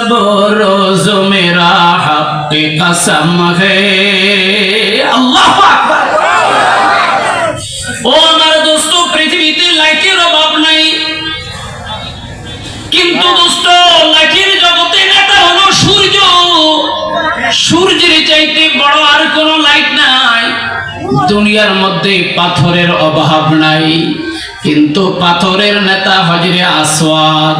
रोज मेरा हक कसम है আল্লাহ ও আমার দোস্ত পৃথিবীতে লাইটের অভাব নাই কিন্তু দোস্ত লাইটের জগতে নেতা হলো সূর্য সূর্যের চাইতে বড় আর কোনো লাইট নাই দুনিয়ার মধ্যে পাথরের অভাব নাই কিন্তু পাথরের নেতা হজরে আসওয়াদ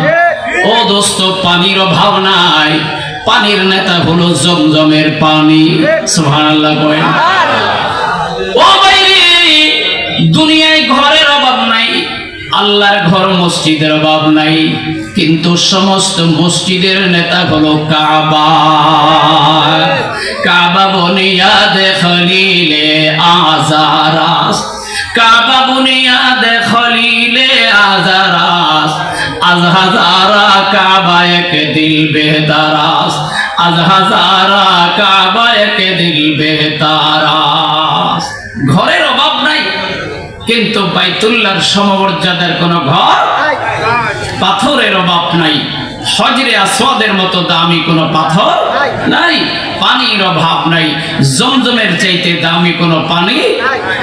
ও দোস্ত, পানির অভাব নাই। পানির নেতা হলো জমজমের পানি। দুনিয়ায় ঘরের অভাব নাই, আল্লাহর ঘর মসজিদের অভাব নাই, কিন্তু সমস্ত মসজিদের নেতা হলো কাবা। কাবা বুনিয়াদ খলিলে আজারাস কাবা বুনিয়াদ খলিলে আজারাস বেতারাস ঘরের অভাব নাই কিন্তু বাইতুল্লাহর সমমর্যাদার কোনো ঘর পাথরের অভাব নাই হজরে আসওয়াদের মতো দামি কোনো পাথর নাই। পানির অভাব নাই জমজমের চাইতে দামি কোনো পানি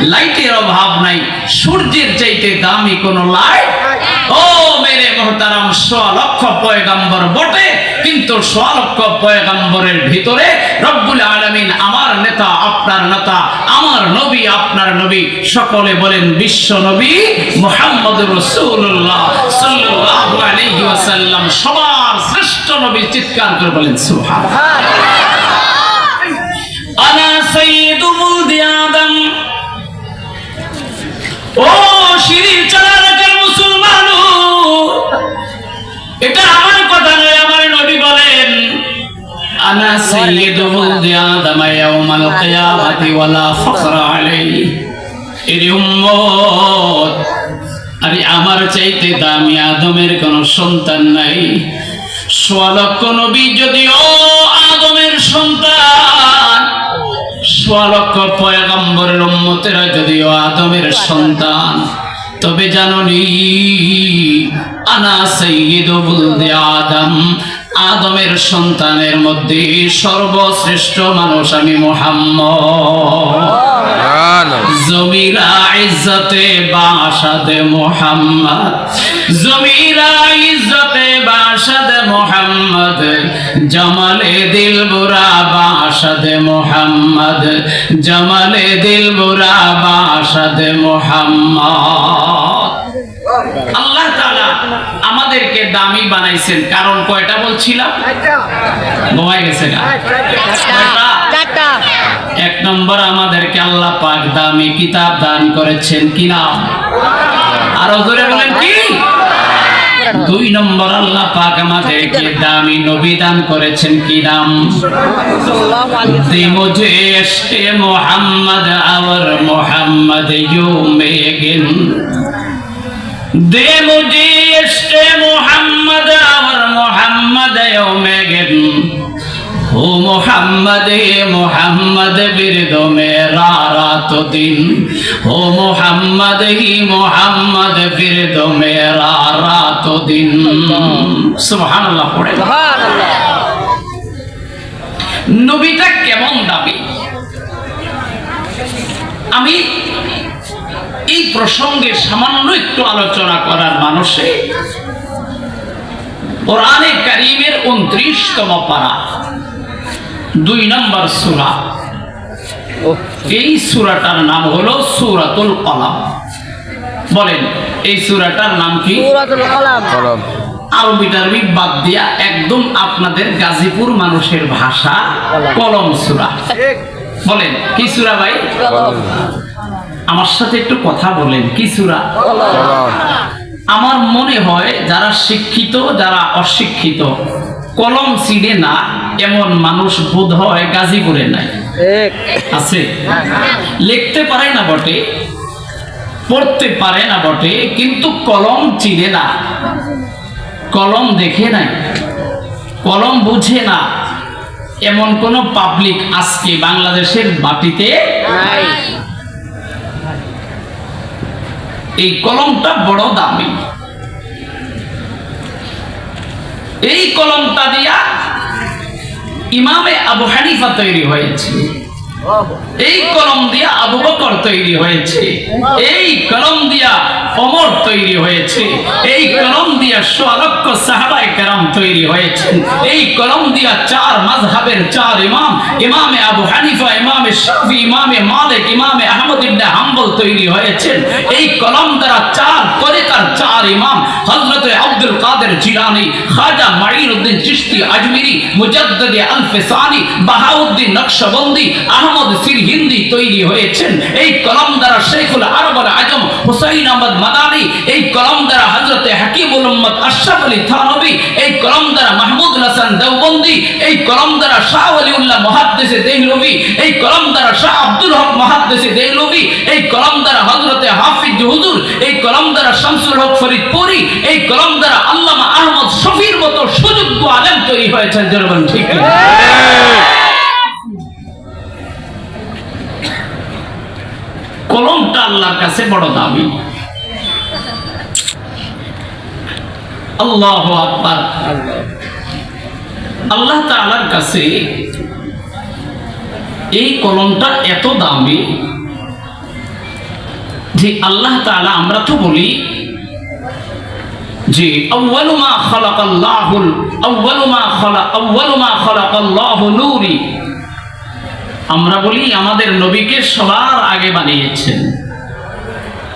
লাইটের অভাব নাই সূর্যের চাইতে দামি কোনো লাইট ও মেরে মহতারাম সোয়া পয়গাম্বর বটে। কিন্তু সোয়া পয়গাম্বরের ভিতরে রব্বুল আলামিন আমার নেতা, আপনার নেতা, আমার নবী, আপনার নবী, সকলে বলেন বিশ্ব নবী মুহাম্মদ রাসূলুল্লাহ সাল্লাল্লাহু আলাইহি ওয়াসাল্লাম। সবার শ্রেষ্ঠ নবী চিৎকার করে বলেন সুবহান আনা সাইয়্যিদু মুলদি আদম ইয়াউমাল কিয়ামাতি ওয়ালা ফখরা আলাইহি এর উম্মত আরে আমার চাইতে দামি আদমের কোন সন্তান নাই সোয়া লক্ষ নবী যদিও আদমের সন্তান সোয়া লক্ষ পয়গম্বরের উম্মতেরা যদিও আদমের সন্তান তবে জাননি আনা সৈয়দ বুলদে আদম আদমের সন্তানের মধ্যে সর্বশ্রেষ্ঠ মানুষ আমি মোহাম্মদ। জমিরা ইজ্জতে বাসাদ মোহাম্মদ। জমিরা ইজ্জতে বাসাদ মোহাম্মদ। জমালে দিল বুরা বাসাদ মোহাম্মদ। জমালে দিল বুরা বাসাদ মোহাম্মদ। আমাদেরকে দামি বানাইছেন। কারণ কয়টা বলছিলাম? ঘুমাই গেছে এক নম্বর আমাদেরকে আল্লাহ পাক দামি কিতাব দান করেছেন কিনা আরও জোরে বলেন কি? দুই নম্বর আল্লাহ পাক আমাদেরকে দামি নবী দান করেছেন কি নাম মোহাম্মদ আওয়ার মোহাম্মদ ইউ মেগিন দে মুঝে নবীটা কেমন দাবি? আমি এই প্রসঙ্গে সামান্য একটু আলোচনা করার মানুষে কোরআনে কারিমের উনত্রিশতম পারা। দুই নম্বর সুরা। এই সুরাটার নাম হলো সুরাতুল কলাম। বলেন এই সুরাটার নাম কি? আরবি টারবি বাদ দিয়া একদম আপনাদের গাজীপুর মানুষের ভাষা কলম। সুরা। বলেন কি সুরা ভাই? আমার সাথে একটু কথা বলেন কি সুরা? আমার মনে হয় যারা শিক্ষিত যারা অশিক্ষিত কলম চিনে না এমন মানুষ বোধ হয় গাজীপুরে নাই। আছে? লিখতে পারে না বটে পড়তে পারে না বটে কিন্তু কলম চিনে না। কলম দেখে নাই কলম বুঝে না। এমন কোন পাবলিক আজকে বাংলাদেশের মাটিতে এই কলমটা বড় দামি। এই কলমটা দিয়া ইমামে আবু হানিফা তৈরি হয়েছে। এই কলম দিয়া আবু বকর তৈরি হয়েছে। এই কলম দিয়া অমর তৈরি হয়েছে। এই কলম দিয়া সোয়ালক্ষ সাহাবায়ে কেরাম তৈরি হয়েছে। এই কলম দিয়া চার মাযহাবের চার ইমাম, ইমামে আবু হানিফা, ইমামে শাফি, ইমামে মালিক, ইমামে আহমদ ইবনে হাম্বল তৈরি হয়েছেন এই কলম দ্বারা চার তরিকার চার ইমাম, হযরত আব্দুল কাদের জিলানী, খাজা মাইনুদ্দিন চিশতি আজমিরি, মুজাদ্দিদ আল-ফিসানি, বাহাউদ্দিন নকশবন্দি, আহমদ সিরহিন্দি তৈরি হয়েছেন। এই কলম দ্বারা শেখুল আরব আল আজম হুসাইন আহমদ মাদানি, এই কলম দ্বারা হযরত হাকিমুল উম্মত আশরাফ আলী থানভী এই কলম দ্বারা মাহমুদ হাসান দেওবন্দি, এই কলম দ্বারা শাহ ওয়ালিউল্লাহ মুহাদ্দিসে দেহলভী এই কলম দ্বারা শাহ আব্দুল হক মুহাদ্দিসে দেহলভী এই কলম দ্বারা হযরত হাফিজ হুজুর, এই কলম দ্বারা শামসুল হক ফরিদপুরি, এই কলম দ্বারা আল্লামা আহমদ শফির মতো সুযোগ্য আলেম তৈরি হয়েছেন। জনগণ ঠিক। আল্লাহর কাছে বড় দামি আল্লাহ আল্লাহ তাআলার কাছে এই কলমটা এত দামি যে আল্লাহ তাআলা আমরা তো বলি যে আমরা বলি আমাদের নবীকে সবার আগে বানিয়েছেন।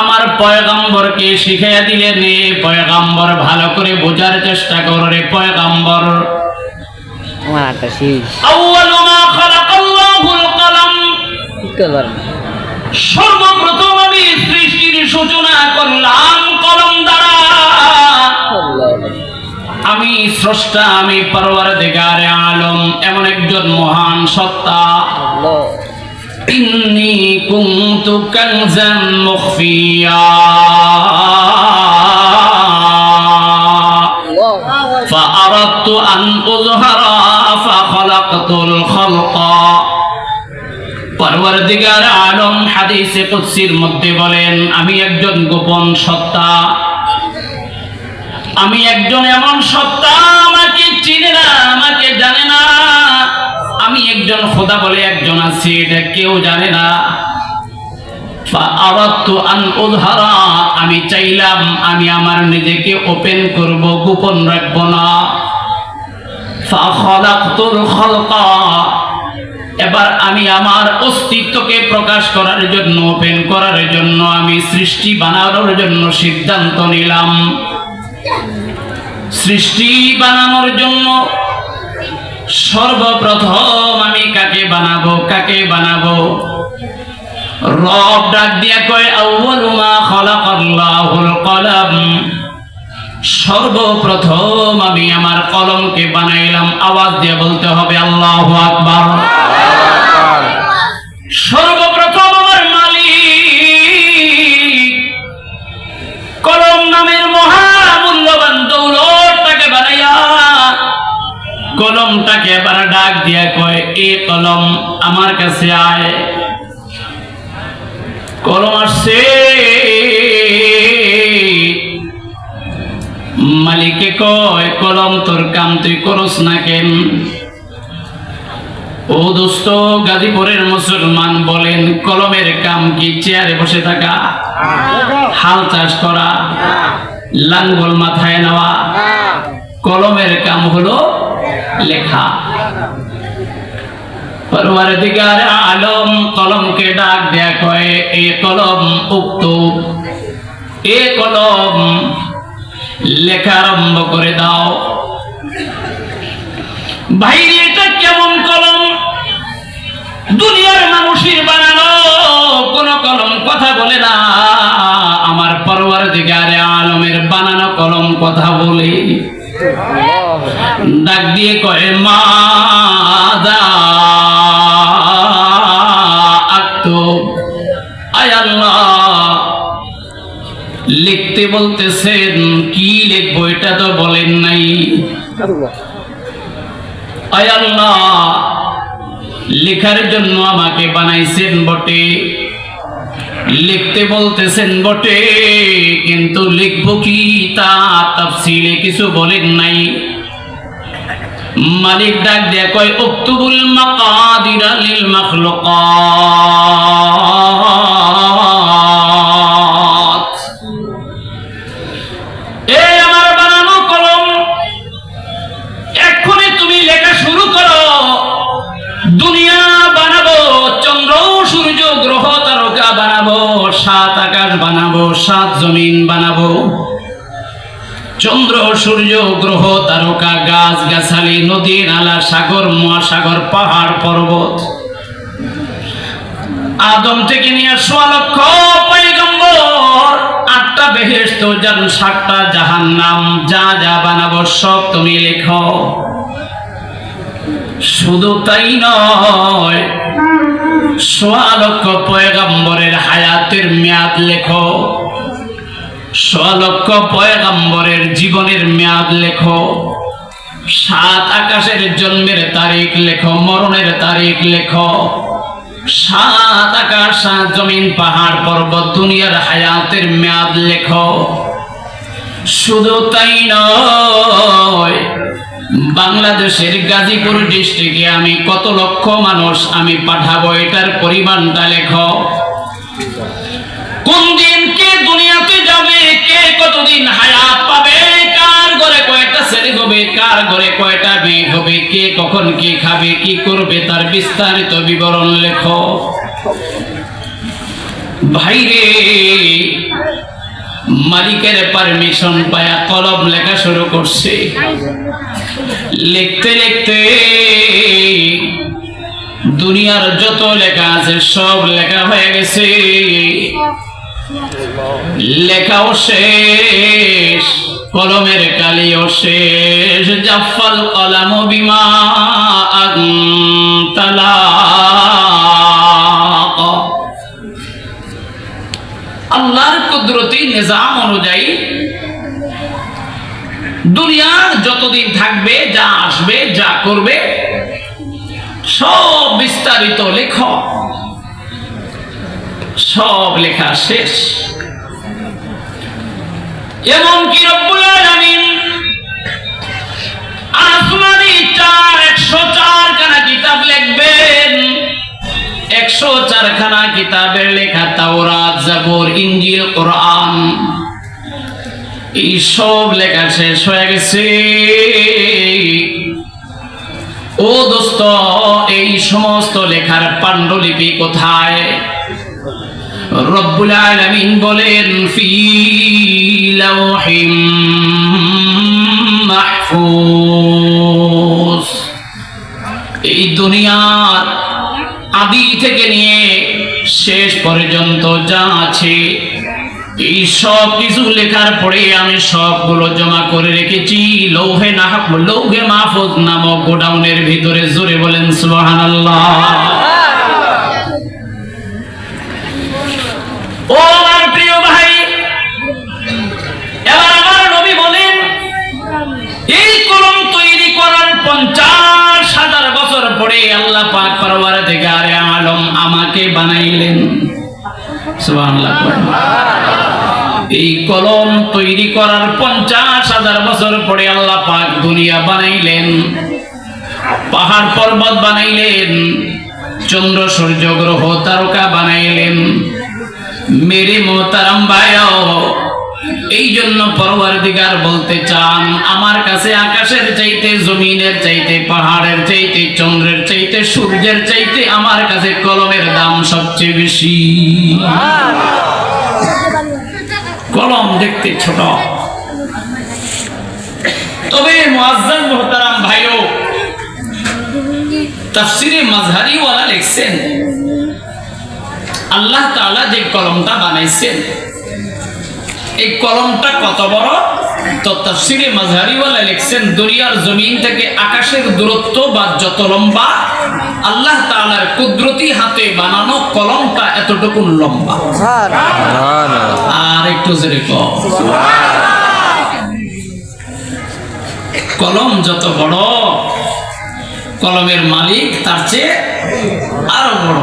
আমার পয়গাম্বরকে শিখাইয়া দিলেন রে পয়গাম্বর ভালো করে বোঝার চেষ্টা করো রে পয়গাম্বর। সর্বপ্রথম আমি সৃষ্টির সূচনা করলাম কলম দ্বারা। আমি স্রষ্টা আমি পরওয়ারদিগারে আলম এমন একজন মহান সত্তা। ইন্নি কুনতু কানজান মুখফিয়া فأردت أن أظهر فخلقت الخلق পরবর্তীগার আলম হাদিসে কুদসির মধ্যে বলেন আমি একজন গোপন সত্তা আমি একজন এমন সত্তা আমি একজন খোদা বলে একজন আছি, এটা কেউ জানে না। আমি চাইলাম আমি আমার নিজেকে ওপেন করব, গোপন রাখব না। এবার আমি আমার অস্তিত্বকে প্রকাশ করার জন্য, ওপেন করার জন্য, আমি সৃষ্টি বানানোর জন্য সিদ্ধান্ত নিলাম। সৃষ্টি বানানোর জন্য সর্বপ্রথম আমি কাকে বানাবো কাকে বানাবো? রব ডাক দিয়া কয় আউয়ালু মা খালাকাল্লাহুল কলম। সর্বপ্রথম আমি আমার কলমকে বানাইলাম। আওয়াজ দিয়ে বলতে হবে আল্লাহু আকবার। সর্বপ্রথম কলমটাকে এবার ডাক দিয়া কয়, এ কলম আমার কাছে আয়। কলম আসছে। মালিকে কয়, কলম তোর কাম তুই করস না কেন? ও দোস্ত, গাজীপুরের মুসলমান বলেন, কলমের কাম কি চেয়ারে বসে থাকা? হাল চাষ করা, লাঙ্গল মাথায় নেওয়া। কলমের কাম হলো লেখা। পরওয়ারদিগার আলম কলমকে ডাক দেয়া এ কলম উক্ত। এ কলম লেখা আরম্ভ করে দাও। ভাইরে এটা কেমন কলম? দুনিয়ার মানুষের বানানো, কোন কলম কথা বলে না। আমার আরে আলমের বানানো কলম কথা বলে। ডাক দিয়ে কয়ে মা লিখতে বলতেছেন, কি লিখব এটা তো বলেন নাই। আয়াল্লা লেখার জন্য আমাকে বানাইছেন বটে। লিখতে বলতেছেন বটে, কিন্তু লিখব কি তা তাফসিলে কিছু বলেন নাই। মালিক ডাক দেয়া কয়, উক্তুবুল মাকাদির লিল মাখলুকাত। এই আকাশ বানাবো, সাত জমিন বানাবো। চন্দ্র, সূর্য, গ্রহ, তারকা গাছ গাছালি নদী নালা সাগর, মহাসাগর, পাহাড়, পর্বত। আদম থেকে নিয়ে সোয়া লক্ষ পয়গম্বর। আটটা বেহেস্ত যান সাতটা জাহান নাম যা যা বানাবো, সব তুমি লেখো। শুধু তাই নয় সোয়া লক্ষ পয়গম্বরের হায়াতের মেয়াদ লেখো। সোয়া লক্ষ পয়গম্বরের জীবনের মেয়াদ লেখো। সাত আকাশের জন্মের তারিখ লেখো, মরণের তারিখ লেখো। সাত আকাশ, সাত জমিন, পাহাড়, পর্বত, দুনিয়ার হায়াতের মেয়াদ লেখো। শুধু তাই নয় বাংলাদেশের গাজীপুর ডিস্ট্রিক্টে আমি কত লক্ষ মানুষ আমি পাঠাবো এটার পরিমাণটা লেখো। কোন দিন কে দুনিয়াতে যাবে, কে কতদিন হায়াত পাবে, কার ঘরে কয়টা ছেলে হবে, কার ঘরে কয়টা মেয়ে হবে, কে কখন কি খাবে, কি করবে তার বিস্তারিত বিবরণ লেখো। ভাইরে, মালিকের পারমিশন পায়া কলম লেখা শুরু করছে। লিখতে লিখতে দুনিয়ার যত লেখা আছে, সব লেখা হয়ে গেছে। লেখাও শেষ, কলমের কালিও শেষ। জাফল কলাম বিমা তালা আল্লাহর কুদরতি নিজাম অনুযায়ী দুনিয়ার যতদিন থাকবে, যা আসবে, যা করবে, সব বিস্তারিত লেখ। সব লেখা শেষ। এমনকি রব্বুল আলামিন আসমানি চার, একশো চার খানা কিতাব লিখবেন। একশো চারখানা কিতাবের লেখা তাওরাত, জাবর ইঞ্জিল কোরআন। এই সব লেখা শেষ হয়ে গেছে। ও দোস্ত, এই সমস্ত লেখার পাণ্ডুলিপি কোথায়? রব্বুল আলামিন বলেন এই দুনিয়ার আদি থেকে নিয়ে শেষ পর্যন্ত যা আছে এই সব কিছু লেখার পরে আমি সবগুলো জমা করে রেখেছি। লৌহে না লৌহে মাহফুজ নামক গোডাউনের ভিতরে জোরে বলেন সুবহানাল্লাহ। বলেন, এই কলম তৈরি করার পঞ্চাশ হাজার বছর পরে আল্লাহ পাক থেকে আরে আলম আমাকে বানাইলেন। সুবহানাল্লাহ। এই কলম তৈরি করার পঞ্চাশ হাজার বছর পরে আল্লাহ পাক দুনিয়া বানাইলেন। পাহাড় পর্বত বানাইলেন, চন্দ্র সূর্য গ্রহ তারকা বানাইলেন, মেরে মোহতারাম ভাইও এই জন্য পরওয়ার দিগার বলতে চান, আমার কাছে আকাশের চাইতে, জমিনের চাইতে, পাহাড়ের চাইতে, চন্দ্রের চাইতে, সূর্যের চাইতে আমার কাছে কলমের দাম সবচেয়ে বেশি। কলম দেখতে ছোট। তবে মোহতারাম ভাইও, তাফসিরে মাজহারি ওয়ালা লিখছেন, আল্লাহ তাআলা যে কলমটা বানাইছেন, এই কলমটা কত বড়? তো তাফসিরে মাজহারিওয়ালা লিখছেন, দরিয়ার জমিন থেকে আকাশের দূরত্ব বা যত লম্বা আল্লাহ কুদরতি হাতে বানানো কলমটা এতটুকু লম্বা। আর একটু কলম যত বড়, কলমের মালিক তার চেয়ে আরও বড়।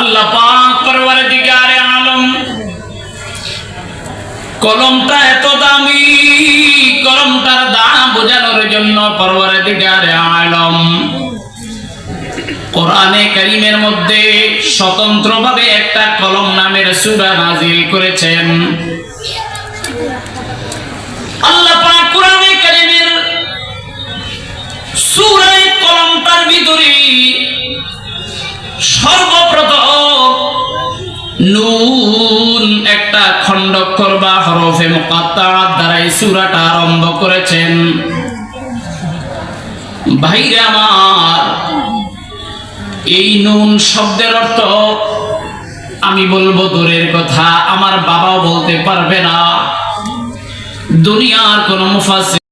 আল্লাহ পাক আরে আলম কলমটা এত দামি, কলমটার দাম বোঝানোর জন্য পরওয়ারদিগারে আলম কোরআনে করিমের মধ্যে স্বতন্ত্রভাবে একটা কলম নামের সুরা নাজিল করেছেন। আল্লাহ কোরআনে এই সুরাটা আরম্ভ করেছেন। ভাইরা আমার, এই নুন শব্দের অর্থ আমি বলব দূরের কথা, আমার বাবাও বলতে পারবে না। দুনিয়ার কোন মুফাসসির